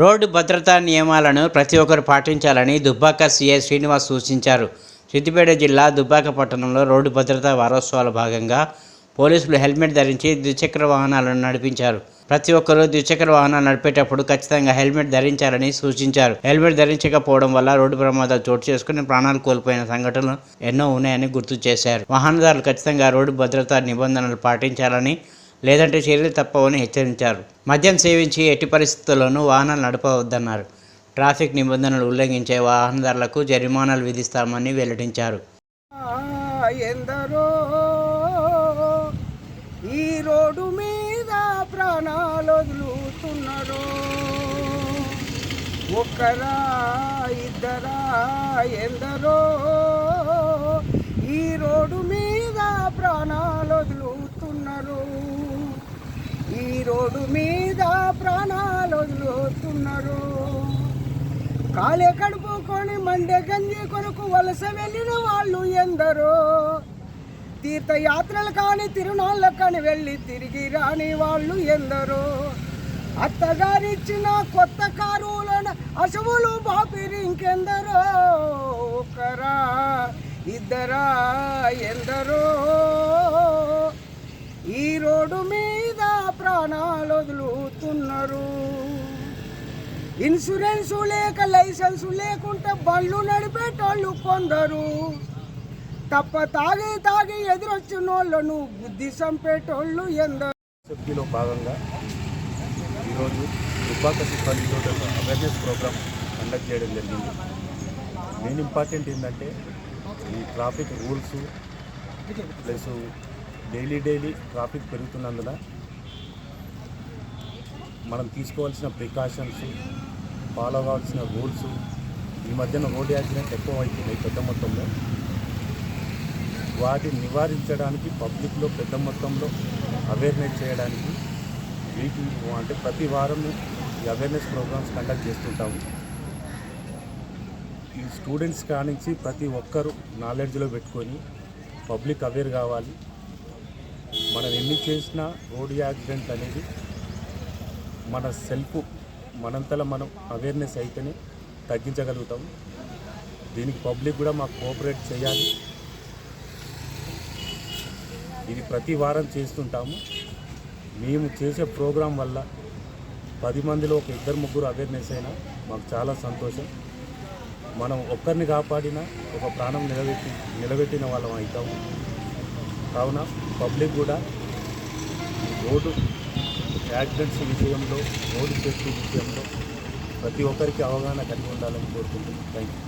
Road భద్రతా నియమాలను ప్రతి ఒక్కరు పాటించాలని దుబ్బాక సీఐ శ్రీనివాస్ సూచించారు. సిద్దిపేట జిల్లా దుబ్బాక పట్టణంలో రోడ్డు భద్రతా వారోత్సవాల భాగంగా పోలీసులు హెల్మెట్ ధరించి ద్విచక్ర వాహనాలను నడిపించారు. ప్రతి ఒక్కరూ ద్విచక్ర వాహనాలు నడిపేటప్పుడు ఖచ్చితంగా హెల్మెట్ ధరించాలని సూచించారు. హెల్మెట్ ధరించకపోవడం వల్ల రోడ్డు ప్రమాదాలు చోటు చేసుకుని ప్రాణాలు కోల్పోయిన సంఘటనలు ఎన్నో ఉన్నాయని గుర్తు చేశారు. వాహనదారులు ఖచ్చితంగా రోడ్డు భద్రతా నిబంధనలు పాటించాలని లేదంటే చర్యలు తప్పవని హెచ్చరించారు. మద్యం సేవించి ఎట్టి పరిస్థితుల్లోనూ వాహనాలు నడపవద్దన్నారు. ట్రాఫిక్ నిబంధనలు ఉల్లంఘించే వాహనదారులకు జరిమానాలు విధిస్తామని వెల్లడించారు. ఎందరో ఈ రోడ్డు మీద ప్రాణాలు వదులుతున్నారు. ఒక్కరా ఇద్దరా ఎందరో ఈ రోడ్డు మీద ప్రాణాలు వదులుతున్నారు కాలే కడుపుకొని మండే గంజి కొరకు వలస వెళ్ళిన వాళ్ళు ఎందరో. తీర్థయాత్రలు కానీ తిరునాళ్ళ కాని వెళ్ళి తిరిగి రాని వాళ్ళు ఎందరో. అత్తగారిచ్చిన కొత్త కారులను అశువులు బాపిరి ఇంకెందరో. ఒకరా ఇద్దరా ఎందరో. ఈ రోడ్డు మీద ప్రాణాలు వదులుతున్నారు. ఇన్సూరెన్స్ లేక లైసెన్స్ లేకుంటే బండ్లు నడిపేటోళ్ళు కొందరు. తప్ప తాగి తాగి ఎదురొచ్చిన వాళ్ళను బుద్ధి చంపేటోళ్ళు ఎందరు. సభ్యులో భాగంగా ఈరోజు దుబ్బాక సిబ్బందితో అవేర్నెస్ ప్రోగ్రామ్ కండక్ట్ చేయడం జరిగింది. మెయిన్ ఇంపార్టెంట్ ఏంటంటే ఈ traffic rules plus daily daily traffic పెరుగుతున్నందున మనం తీసుకోవాల్సిన ప్రికాషన్స్ ఫాలో అవ్వాల్సిన రూల్స్ ఈ మధ్యన రోడ్ యాక్సిడెంట్ ఎక్కువ అవుతున్నాయి పెద్ద మొత్తంలో. వాటిని నివారించడానికి పబ్లిక్లో పెద్ద మొత్తంలో అవేర్నెస్ చేయడానికి వీటి అంటే ప్రతి వారం ఈ అవేర్నెస్ ప్రోగ్రామ్స్ కండక్ట్ చేస్తుంటాము. ఈ స్టూడెంట్స్ కానించి ప్రతి ఒక్కరూ నాలెడ్జ్లో పెట్టుకొని పబ్లిక్ అవేర్ కావాలి. మనం ఎన్ని చేసినా రోడ్ యాక్సిడెంట్ అనేది మన సెల్ఫ్ మనంతలో మనం అవేర్నెస్ అయితేనే తగ్గించగలుగుతాం. దీనికి పబ్లిక్ కూడా మాకు కోఆపరేట్ చేయాలి. ఇది ప్రతి వారం చేస్తుంటాము. మేము చేసే ప్రోగ్రాం వల్ల పది మందిలో ఒక ఇద్దరు ముగ్గురు అవేర్నెస్ అయినా మాకు చాలా సంతోషం. మనం ఒక్కరిని కాపాడినా ఒక ప్రాణం నిలబెట్టి నిలబెట్టిన వాళ్ళం అవుతాము. కావున పబ్లిక్ కూడా రోడ్డు యాక్సిడెంట్స్ విషయంలో రోడ్డు సేఫ్టీ విషయంలో ప్రతి ఒక్కరికి అవగాహన కలిగి ఉండాలని కోరుకుంటున్నాను. Thank you